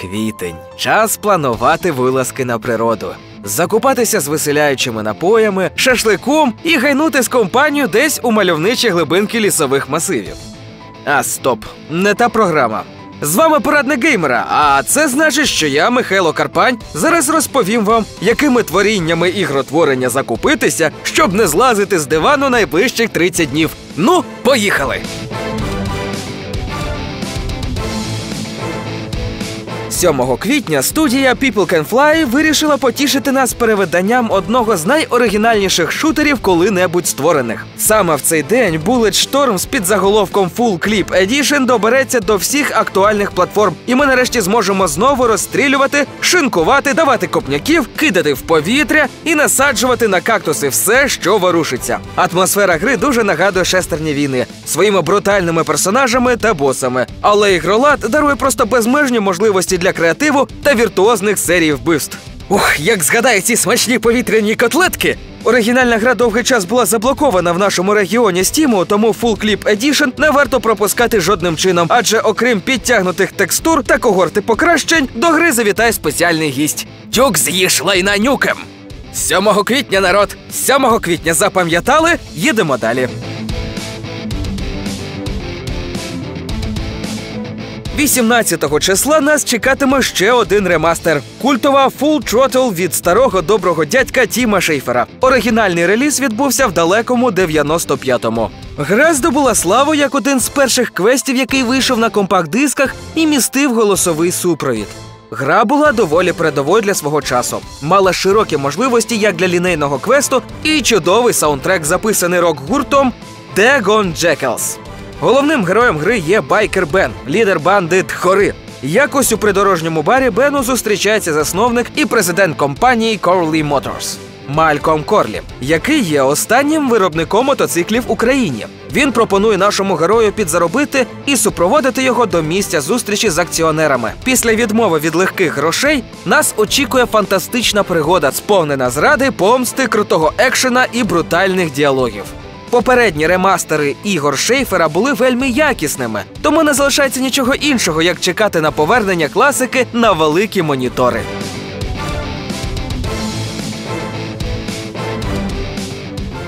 Квітень. Час планувати вилазки на природу. Закупатися з веселяючими напоями, шашликом і гайнути з компанією десь у мальовничі глибинки лісових масивів. А стоп, не та програма. З вами порадник геймера, а це значить, що я, Михайло Карпань, зараз розповім вам, якими творіннями ігротворення закупитися, щоб не злазити з дивану найближчих 30 днів. Ну, поїхали! 7 квітня студія People Can Fly вирішила потішити нас перевиданням одного з найоригінальніших шутерів коли-небудь створених. Саме в цей день Bullet Storm з підзаголовком Full Clip Edition добереться до всіх актуальних платформ, і ми нарешті зможемо знову розстрілювати, шинкувати, давати копняків, кидати в повітря і насаджувати на кактуси все, що ворушиться. Атмосфера гри дуже нагадує шестерні війни своїми брутальними персонажами та босами. Але ігролад дарує просто безмежні можливості для креативу та віртуозних серій вбивств. Ух, як згадаю ці смачні повітряні котлетки! Оригінальна гра довгий час була заблокована в нашому регіоні Стіму, тому Full Clip Edition не варто пропускати жодним чином, адже окрім підтягнутих текстур та когорти покращень, до гри завітає спеціальний гість. Тюк з'їж лайна нюкем! 7 квітня, народ! 7 квітня запам'ятали, їдемо далі. 18 числа нас чекатиме ще один ремастер. Культова Full Throttle від старого доброго дядька Тіма Шейфера. Оригінальний реліз відбувся в далекому 95-му. Гра здобула славу як один з перших квестів, який вийшов на компакт-дисках і містив голосовий супровід. Гра була доволі передовою для свого часу, мала широкі можливості як для лінейного квесту і чудовий саундтрек, записаний рок-гуртом Dagon Jackals. Головним героєм гри є байкер Бен, лідер банди Тхори. Якось у придорожньому барі Бену зустрічається засновник і президент компанії Corley Motors Мальком Корлі, який є останнім виробником мотоциклів в Україні. Він пропонує нашому герою підзаробити і супроводити його до місця зустрічі з акціонерами. Після відмови від легких грошей нас очікує фантастична пригода, сповнена зради, помсти, крутого екшена і брутальних діалогів. Попередні ремастери ігор Шейфера були вельми якісними, тому не залишається нічого іншого, як чекати на повернення класики на великі монітори.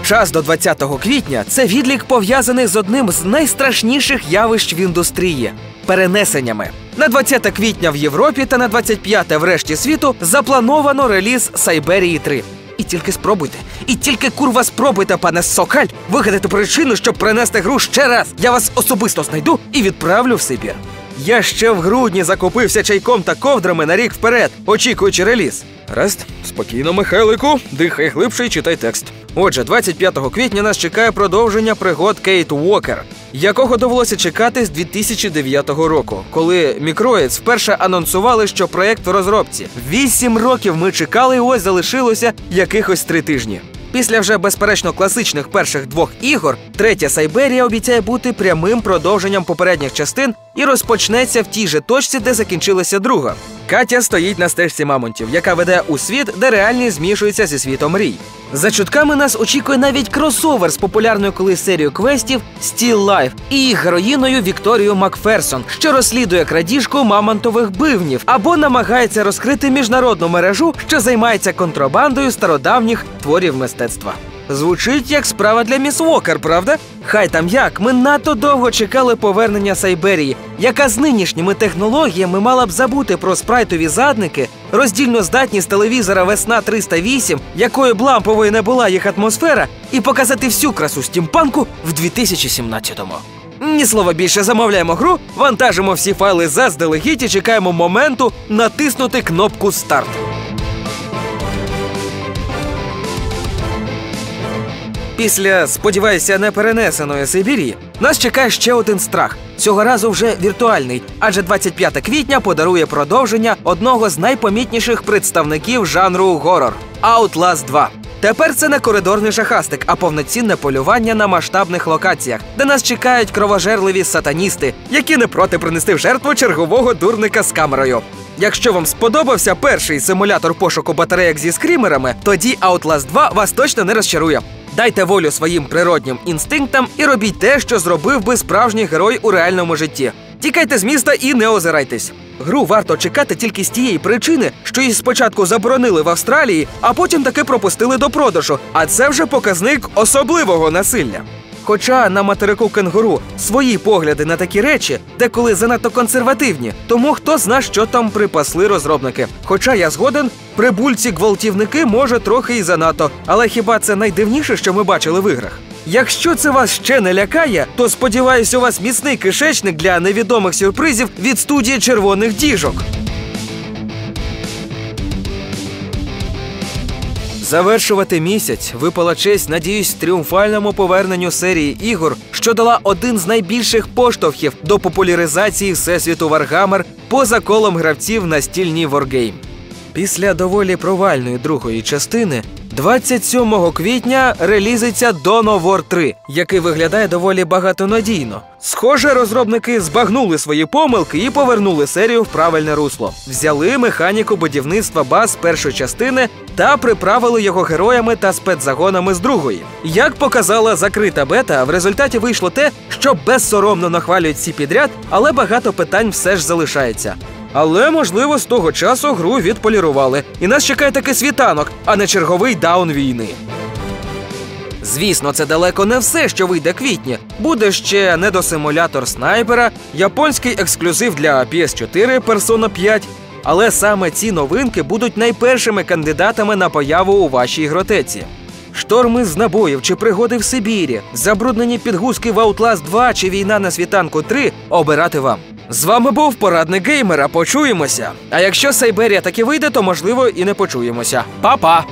Час до 20 квітня це відлік пов'язаний з одним з найстрашніших явищ в індустрії перенесеннями. На 20 квітня в Європі та на 25 в решті світу заплановано реліз Сайберії 3. І тільки спробуйте, і тільки курва спробуйте, пане Сокаль, вигадати причину, щоб принести гру ще раз. Я вас особисто знайду і відправлю в Сибір. Я ще в грудні закупився чайком та ковдрами на рік вперед, очікуючи реліз. Гаразд, спокійно, Михайлику, дихай глибше і читай текст. Отже, 25 квітня нас чекає продовження пригод Кейт Уокер, якого довелося чекати з 2009 року, коли Мікроїдс вперше анонсували, що проект в розробці. Вісім років ми чекали, і ось залишилося якихось три тижні. Після вже безперечно класичних перших двох ігор, третя Сайберія обіцяє бути прямим продовженням попередніх частин і розпочнеться в тій же точці, де закінчилася друга. Катя стоїть на стежці мамонтів, яка веде у світ, де реальність змішується зі світом мрій. За чутками нас очікує навіть кросовер з популярною колись серією квестів Still Life і їх героїною Вікторією Макферсон, що розслідує крадіжку мамонтових бивнів або намагається розкрити міжнародну мережу, що займається контрабандою стародавніх творів мистецтва. Звучить як справа для міс Вокер, правда? Хай там як, ми надто довго чекали повернення Сайберії, яка з нинішніми технологіями мала б забути про спрайтові задники, роздільну здатність телевізора Весна 308, якою б ламповою не була їх атмосфера, і показати всю красу стімпанку в 2017-му. Ні слова більше замовляємо гру, вантажимо всі файли заздалегідь і чекаємо моменту натиснути кнопку старт. Після, сподіваюся, неперенесеної Сибірі нас чекає ще один страх. Цього разу вже віртуальний, адже 25 квітня подарує продовження одного з найпомітніших представників жанру горор Outlast 2. Тепер це не коридорний шахастик, а повноцінне полювання на масштабних локаціях, де нас чекають кровожерливі сатаністи, які не проти принести в жертву чергового дурника з камерою. Якщо вам сподобався перший симулятор пошуку батарейок зі скрімерами, тоді Outlast 2 вас точно не розчарує. Дайте волю своїм природнім інстинктам і робіть те, що зробив би справжній герой у реальному житті. Тікайте з міста і не озирайтесь. Гру варто чекати тільки з тієї причини, що її спочатку заборонили в Австралії, а потім таки пропустили до продажу. А це вже показник особливого насилля. Хоча на материку кенгуру свої погляди на такі речі, деколи занадто консервативні, тому хто зна, що там припасли розробники. Хоча я згоден, прибульці гвалтівники може трохи і занадто, але хіба це найдивніше, що ми бачили в іграх? Якщо це вас ще не лякає, то сподіваюсь, у вас міцний кишечник для невідомих сюрпризів від студії червоних діжок. Завершувати місяць випала честь, надіюсь, тріумфальному поверненню серії ігор, що дала один з найбільших поштовхів до популяризації всесвіту Warhammer поза колом гравців на стільній Wargame. Після доволі провальної другої частини 27 квітня релізиться Dawn of War 3, який виглядає доволі багатонадійно. Схоже, розробники збагнули свої помилки і повернули серію в правильне русло. Взяли механіку будівництва баз першої частини та приправили його героями та спецзагонами з другої. Як показала закрита бета, в результаті вийшло те, що безсоромно нахвалюють всі підряд, але багато питань все ж залишається. Але можливо з того часу гру відполірували, і нас чекає таки світанок, а не черговий даун війни. Звісно, це далеко не все, що вийде квітні. Буде ще недосимулятор снайпера, японський ексклюзив для PS4 Persona 5. Але саме ці новинки будуть найпершими кандидатами на появу у вашій ігротеці. Шторми з набоїв чи пригоди в Сибірі, забруднені підгузки в Outlast 2 чи війна на світанку 3 обирати вам. З вами був порадник геймера. Почуємося. А якщо Сайберія таки вийде, то можливо і не почуємося. Па-па!